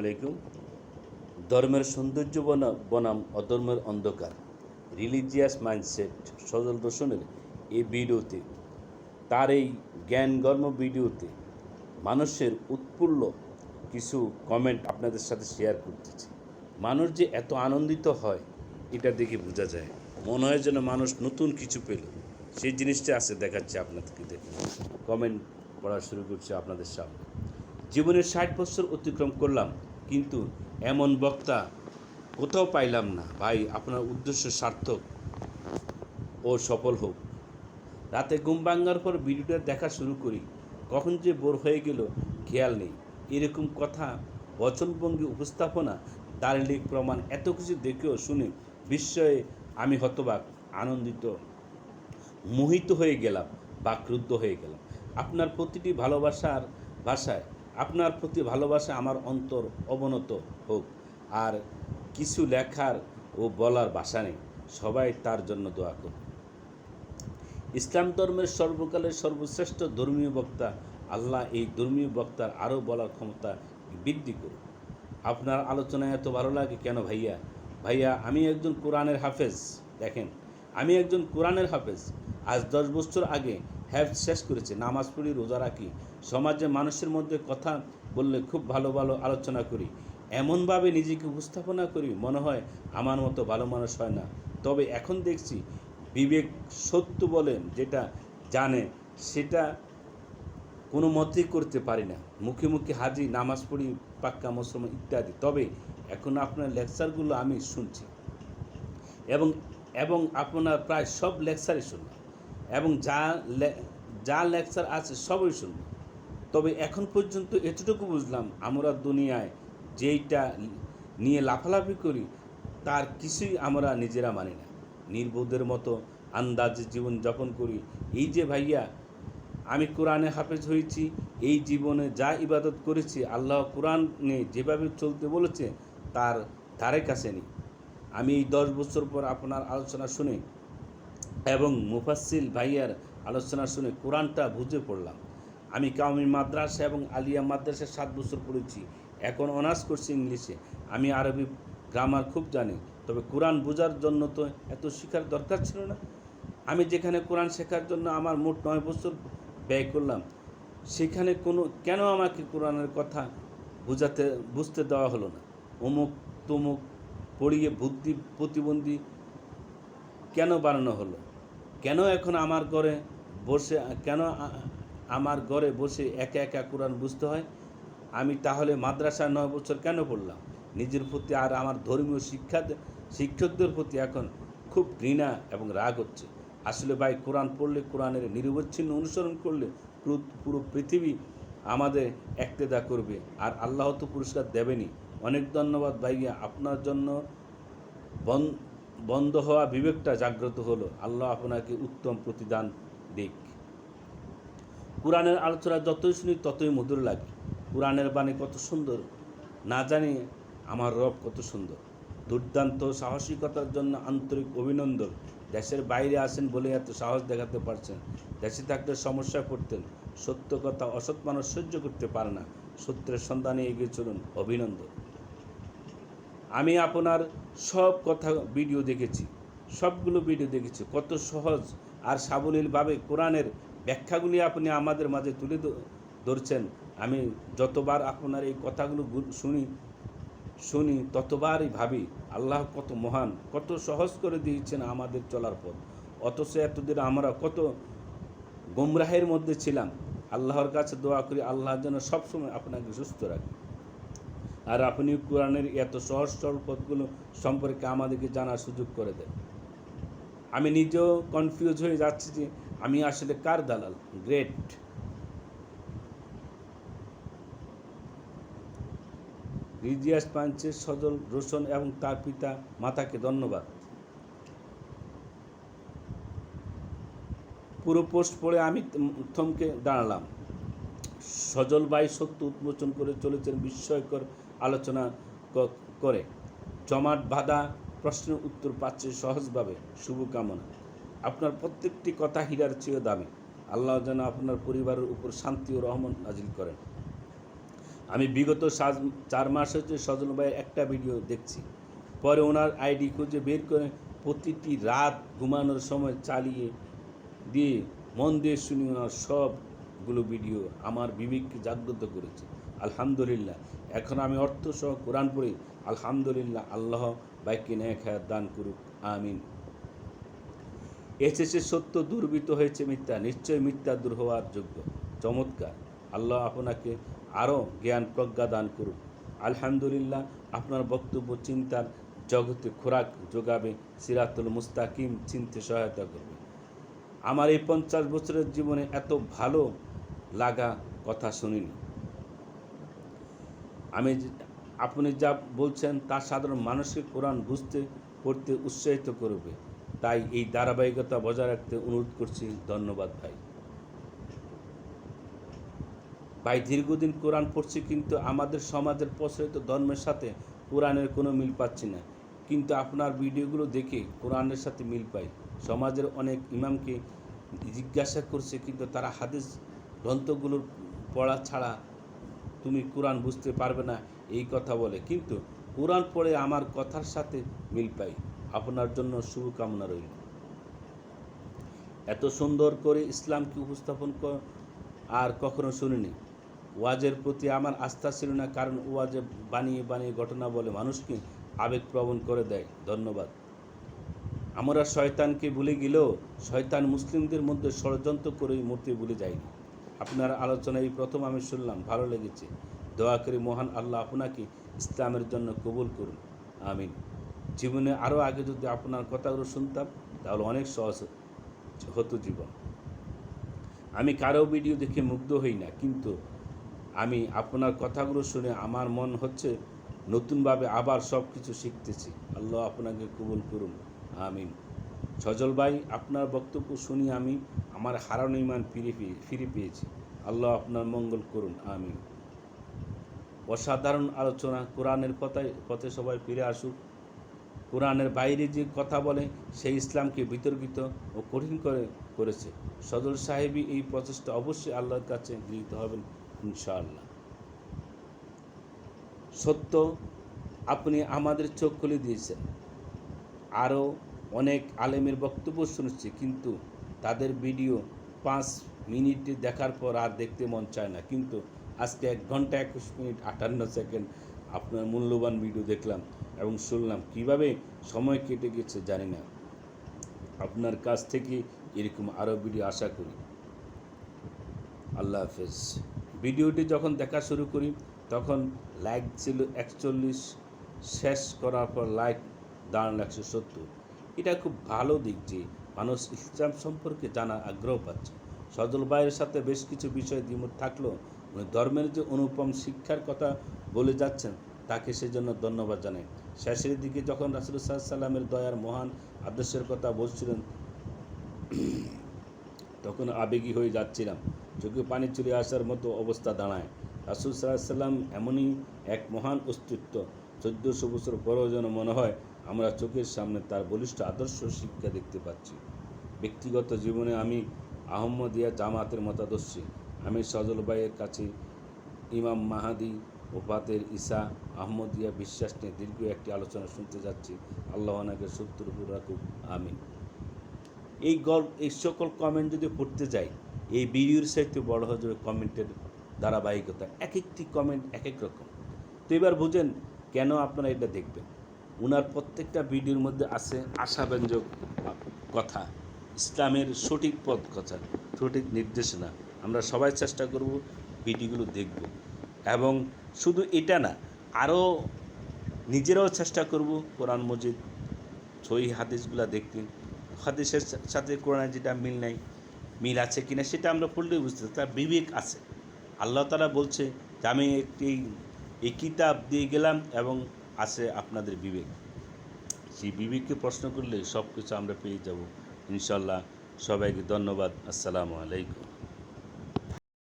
আলাইকুম। ধর্মের সৌন্দর্য বনাম বনাম অধর্মের অন্ধকার। রিলিজিয়াস মাইন্ডসেট সজল দর্শনের এই ভিডিওতে, তার এই জ্ঞানগর্ম ভিডিওতে মানুষের উৎফুল্ল কিছু কমেন্ট আপনাদের সাথে শেয়ার করতেছি। মানুষ যে এত আনন্দিত হয়, এটা দেখে বোঝা যায়। মনে হয় যেন মানুষ নতুন কিছু পেল। সেই জিনিসটা আছে দেখাচ্ছে আপনাদেরকে দেখুন। কমেন্ট পড়া শুরু করছে আপনাদের সামনে। জীবনের ষাট বছর অতিক্রম করলাম। কিন্তু এমন বক্তা কোথাও পাইলাম না। ভাই, আপনার উদ্দেশ্য সার্থক ও সফল হোক। রাতে ঘুম ভাঙার পর ভিডিওটা দেখা শুরু করি। কখন যে বোর হয়ে গেল খেয়াল নেই। এরকম কথা বচনভঙ্গি উপস্থাপনা, দার্লিক প্রমাণ, এত কিছু দেখেও শুনে বিস্ময়ে আমি হতবাক, আনন্দিত, মোহিত হয়ে গেলাম বা ক্রুদ্ধ হয়ে গেলাম। আপনার প্রতিটি ভালোবাসার ভাষায় আপনার প্রতি ভালোবাসা আমার অন্তর অবনত হোক। আর কিছু লেখার ও বলার ভাষা নেই। সবাই তার জন্য দোয়া করুন। ইসলাম ধর্মের সর্বকালের সর্বশ্রেষ্ঠ ধর্মীয় বক্তা, আল্লাহ এই ধর্মীয় বক্তার আরও বলার ক্ষমতা বৃদ্ধি করুন। আপনার আলোচনায় এত ভালো লাগে কেন ভাইয়া? ভাইয়া, আমি একজন কোরআনের হাফেজ। দেখেন, আমি একজন কোরআনের হাফেজ। আজ দশ বছর আগে হ্যাফ শেষ করেছে, নামাজ পড়ি, রোজা রাখি। সমাজে মানুষের মধ্যে কথা বললে খুব ভালো ভালো আলোচনা করি। এমনভাবে নিজেকে উপস্থাপনা করি, মনে হয় আমার মতো ভালো মানুষ হয় না। তবে এখন দেখছি বিবেক সত্য বলেন যেটা জানে, সেটা কোনো মতেই করতে পারি না। মুখে মুখে হাজি, নামাজ পড়ি, পাক্কা মুসলমান ইত্যাদি। তবে এখন আপনার লেকচারগুলো আমি শুনছি। এবং এবং আপনার প্রায় সব লেকচারই শুনলাম। এবং যা যা লেকচার আছে সবই শুনলাম তবে এখন পর্যন্ত এতটুকু বুঝলাম আমরা দুনিয়ায় যেইটা নিয়ে লাফালাফি করি, তার কিছুই আমরা নিজেরা মানি না। নির্বোধের মতো আন্দাজে জীবন যাপন করি। এই যে ভাইয়া, আমি কোরআনে হাফেজ হয়েছি, এই জীবনে যা ইবাদত করেছি, আল্লাহ কোরআনে যেভাবে চলতে বলেছে, তার ধারে কাছে নেই। আমি এই দশ বছর পর আপনার আলোচনা শুনে এবং মুফাসিল ভাইয়ার আলোচনা শুনে কোরআনটা বুঝে পড়লাম। আমি কাউমি মাদ্রাসা এবং আলিয়া মাদ্রাসায় সাত বছর পড়েছি। এখন অনার্স করছি ইংলিশে। আমি আরবি গ্রামার খুব জানি, তবে কোরআন বোঝার জন্য তো এত শেখার দরকার ছিল না। আমি যেখানে কোরআন শেখার জন্য আমার মোট নয় বছর ব্যয় করলাম, সেখানে কোনো, কেন আমাকে কোরআনের কথা বোঝাতে, বুঝতে দেওয়া হলো না? অমুক তমুক পড়িয়ে বুদ্ধি প্রতিবন্ধী কেন বানানো হলো? কেন এখন আমার ঘরে বসে, কেন আমার ঘরে বসে একা একা কোরআন বুঝতে হয়? আমি তাহলে মাদ্রাসায় নয় বছর কেন পড়লাম? নিজের প্রতি আর আমার ধর্মীয় শিক্ষা, শিক্ষকদের প্রতি এখন খুব ঘৃণা এবং রাগ হচ্ছে। আসলে ভাই, কোরআন পড়লে, কোরআনের নিরবচ্ছিন্ন অনুসরণ করলে পুরো- পৃথিবী আমাদের একতেদা করবে। আর আল্লাহ তো পুরস্কার দেবেনি অনেক ধন্যবাদ ভাইয়া আপনার জন্য। বন- বন্ধ হওয়া বিবেকটা জাগ্রত হলো। আল্লাহ আপনাকে উত্তম প্রতিদান দিক। কোরআনের আলোচনা যতই শুনি, ততই মধুর লাগে। কোরআনের বাণী কত সুন্দর। না জানি আমার রব কত সুন্দর। দুর্দান্ত সাহসিকতার জন্য আন্তরিক অভিনন্দন। দেশের বাইরে আসেন বলে এত সাহস দেখাতে পারছেন। দেশে থাকলে সমস্যায় পড়তেন সত্য কথা অসৎ মানুষ সহ্য করতে পারে না। সত্যের সন্ধানে এগিয়ে চলুন। অভিনন্দন। আমি আপনার সব কথা ভিডিও দেখেছি, সবগুলো ভিডিও দেখেছি। কত সহজ আর সাবলীলভাবে কোরআনের ব্যাখ্যাগুলি আপনি আমাদের মাঝে তুলে ধরছেন। আমি যতবার আপনার এই কথাগুলো শুনি শুনি, ততবারই ভাবি, আল্লাহ কত মহান, কত সহজ করে দিয়েছেন আমাদের চলার পথ। অথচ এতদিন আমরা কত গোমরাহের মধ্যে ছিলাম। আল্লাহর কাছে দোয়া করি, আল্লাহ যেন সবসময় আপনাকে সুস্থ রাখে। আর আপনি কোরআনের এত সহজ সরল পথগুলো সম্পর্কে আমাদেরকে জানার সুযোগ করে দেন। আমি নিজেও কনফিউজ হয়ে যাচ্ছি যে আমি আসলে কার দালাল? গ্রেট রিজিয়াস পাঞ্চের সজল রোশন এবং তার পিতা মাতাকে ধন্যবাদ। পুরো পোস্ট পড়ে আমি থমকে দাঁড়ালাম। সজল ভাই সত্য উন্মোচন করে চলেছেন বিস্ময়কর আলোচনা করে। জমাট বাঁধা প্রশ্নের উত্তর পাচ্ছে সহজভাবে। শুভকামনা। আপনার প্রত্যেকটি কথা হীরার চেয়েও দামি। আল্লাহ যেন আপনার পরিবারের উপর শান্তি ও রহমান নাজিল করেন। আমি বিগত চার মাস হচ্ছে সজল ভাইয়ের একটা ভিডিও দেখছি। পরে ওনার আইডি খুঁজে বের করে প্রতিটি রাত ঘুমানোর সময় চালিয়ে দিয়ে মন দিয়ে শুনি ওনার সবগুলো ভিডিও আমার বিবেককে জাগ্রত করেছে। আলহামদুলিল্লাহ। এখন আমি অর্থ সহ কোরআন পড়ি, আলহামদুলিল্লাহ আল্লাহ বাইকে ন্যায় খায়াত দান করুক, আমিন। এসেছে সত্য দুর্বৃত হয়েছে মিথ্যা নিশ্চয় মিথ্যা দূর হওয়ার যোগ্য, চমৎকার। আল্লাহ আপনাকে আরও জ্ঞান প্রজ্ঞা দান করুক। আলহামদুলিল্লাহ, আপনার বক্তব্য, চিন্তার জগতে খোরাক যোগাবে, সিরাতুল মুস্তাকিম চিনতে সহায়তা করবে। আমার এই পঞ্চাশ বছরের জীবনে এত ভালো লাগা কথা শুনিনি। আমি আপনি যা বলছেন তা সাধারণ মানুষকে কোরআন বুঝতে, পড়তে উৎসাহিত করবে। তাই এই ধারাবাহিকতা বজায় রাখতে অনুরোধ করছি। ধন্যবাদ ভাই। ভাই, দীর্ঘদিন কোরআন পড়ছি, কিন্তু আমাদের সমাজের প্রচলিত ধর্মের সাথে কোরআনের কোনো মিল পাচ্ছি না। কিন্তু আপনার ভিডিওগুলো দেখে কোরআনের সাথে মিল পাই। সমাজের অনেক ইমামকে জিজ্ঞাসা করছে, কিন্তু তারা হাদিস গ্রন্থগুলোর পড়া ছাড়া তুমি কোরআন বুঝতে পারবে না, এই কথা বলে। কিন্তু কোরআন পড়ে আমার কথার সাথে মিল পাই। আপনার জন্য শুভকামনা রইল। এত সুন্দর করে ইসলামকে উপস্থাপন কর আর কখনো শুনিনি। ওয়াজের প্রতি আমার আস্থা ছিল না, কারণ ওয়াজে বানিয়ে বানিয়ে ঘটনা বলে মানুষকে আবেগপ্রবণ করে দেয়। ধন্যবাদ। আমরা শয়তানকে ভুলে গেলেও শয়তান মুসলিমদের মধ্যে ষড়যন্ত্র করেই মূর্তি ভুলে যায়নি। আপনার আলোচনা এই প্রথম আমি শুনলাম, ভালো লেগেছে। দোয়া করি মহান আল্লাহ আপনাকে ইসলামের জন্য কবুল করুন। আমিন। জীবনে আরও আগে যদি আপনার কথাগুলো শুনতাম, তাহলে অনেক সহজ হতো জীবন। আমি কারও ভিডিও দেখে মুগ্ধ হই না, কিন্তু আমি আপনার কথাগুলো শুনে আমার মন হচ্ছে নতুনভাবে আবার সব কিছু শিখতেছি। আল্লাহ আপনাকে কবুল করুন। আমিন। সজল ভাই, আপনার বক্তব্য শুনি আমি, আমার হারানো ইমান ফিরে পেয়ে, ফিরে পেয়েছি। আল্লাহ আপনার মঙ্গল করুন আমি অসাধারণ আলোচনা, কোরআনের কথায়, পথে সবাই ফিরে আসুক। কোরআনের বাইরে যে কথা বলে, সেই ইসলামকে বিতর্কিত ও কঠিন করে, করেছে। সদর সাহেবই এই প্রচেষ্টা অবশ্যই আল্লাহর কাছে গৃহীত হবেন, ইনশাআল্লাহ। সত্য, আপনি আমাদের চোখ খুলে দিয়েছেন। আরও অনেক আলেমের বক্তব্য শুনেছি, কিন্তু তাদের ভিডিও পাঁচ মিনিটে দেখার পর আর দেখতে মন চায় না। কিন্তু আজকে এক ঘণ্টা একুশ মিনিট আটান্ন সেকেন্ড আপনার মূল্যবান ভিডিও দেখলাম এবং শুনলাম কীভাবে সময় কেটে গেছে, জানি না। আপনার কাছ থেকে এরকম আরও ভিডিও আশা করি। আল্লাহ হাফেজ। ভিডিওটি যখন দেখা শুরু করি, তখন লাইক ছিল একচল্লিশ, শেষ করার পর লাইক দাঁড়ানো একশো সত্তর। এটা খুব ভালো দিক যে মানুষ ইসলাম সম্পর্কে জানার আগ্রহ পাচ্ছে। সজল ভাইয়ের সাথে বেশ কিছু বিষয় দ্বিমত থাকলেও উনি ধর্মের যে অনুপম শিক্ষার কথা বলে যাচ্ছেন, তাকে সেজন্য ধন্যবাদ জানাই। শেষের দিকে যখন রাসুল সাল্লামের দয়ার মহান আদর্শের কথা বলছিলেন, তখন আবেগী হয়ে যাচ্ছিলাম। চোখে পানি চলে আসার মতো অবস্থা দাঁড়ায়। রাসুল সাল্লাম এমনই এক মহান অস্তিত্ব, চোদ্দোশো বছর পরেও যেন মনে হয় আমরা চোখের সামনে তার বলিষ্ঠ আদর্শ শিক্ষা দেখতে পাচ্ছি। ব্যক্তিগত জীবনে আমি আহমদিয়া জামাতের মতাদর্শী। আমি সজল ভাইয়ের কাছে ইমাম মাহাদি ওফাতের ঈসা আহমদিয়া বিশ্বাস নিয়ে দীর্ঘ একটি আলোচনা শুনতে যাচ্ছি। আল্লাহ ওনাকে সত্তর উপর রাখুক। আমিন। এই গল্প, এই সকল কমেন্ট যদি পড়তে যাই, এই ভিডিওর সাথে বড় হয়ে যাবে কমেন্টের ধারাবাহিকতা এক একটি কমেন্ট এক এক রকম। তো এবার বুঝেন কেন আপনারা এটা দেখবেন। ওনার প্রত্যেকটা ভিডিওর মধ্যে আছে আশাব্যঞ্জক কথা, ইসলামের সঠিক পথ কথা, সঠিক নির্দেশনা। আমরা সবাই চেষ্টা করব ভিডিওগুলো দেখব। এবং শুধু এটা না, আরও নিজেরাও চেষ্টা করব কোরআন মজিদ সই হাদিসগুলো দেখতে। হাদিসের সাথে কোরআনের যেটা মিল নাই, মিল আছে কিনা সেটা আমরা পড়লেই বুঝতে। তার বিবেক আছে। আল্লাহ তালা বলছে যে, আমি একটি, এই কিতাব দিয়ে গেলাম এবং আছে আপনাদের বিবেক। সেই বিবেককে প্রশ্ন করলে সব কিছু আমরা পেয়ে যাব। ইনশাল্লাহ সবাইকে ধন্যবাদ। আসসালামু আলাইকুম।